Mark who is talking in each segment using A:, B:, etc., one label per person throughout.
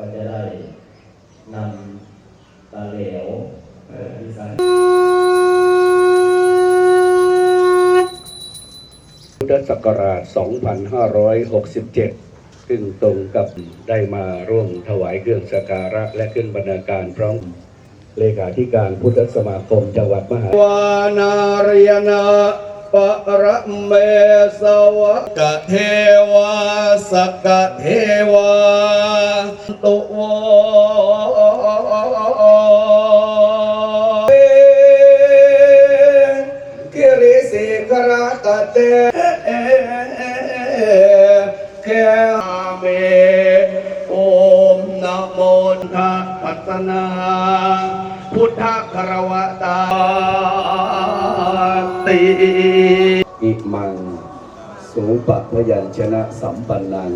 A: ก็จะได้นำตาเหลวเอ่อที่ใส่
B: พุทธศักราช 2567 ซึ่งตรงกับได้มาร่วมถวายเครื่องสักการะและขึ้นบรรณาการพร้อมเลขาธิการพุทธสมาคมจังหวัดมหาวานารยนา ปรเมสวะกะเทวาสกะเทวาตุโวกิริสิกระตะเตแกเมโอมนะโมทะปัตนาพุทธคารวตาติ อิมัง สูปะพยัญชนะสัมปันนัง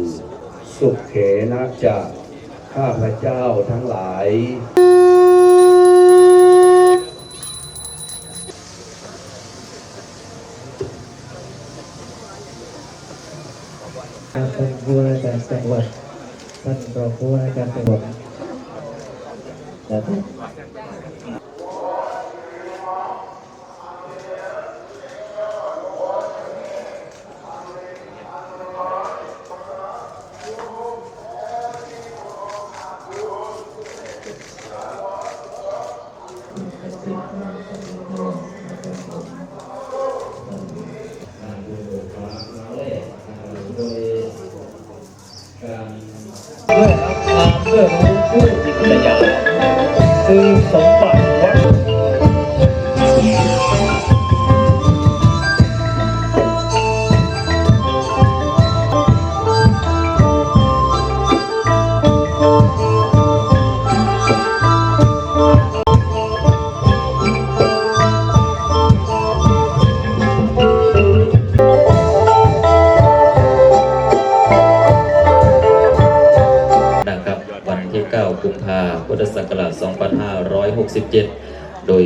B: สุขเขนะจะข้าพระเจ้าทั้งหลาย
C: ท่านผู้ว่าราชการจังหวัดท่านรองผู้ว่าราชการจังหวัดนะครับ
A: ด้
C: วยรับความเพื่อรู้ผู้จิตวิญญาณคือสม
D: กุมภาพุทธศักราช2567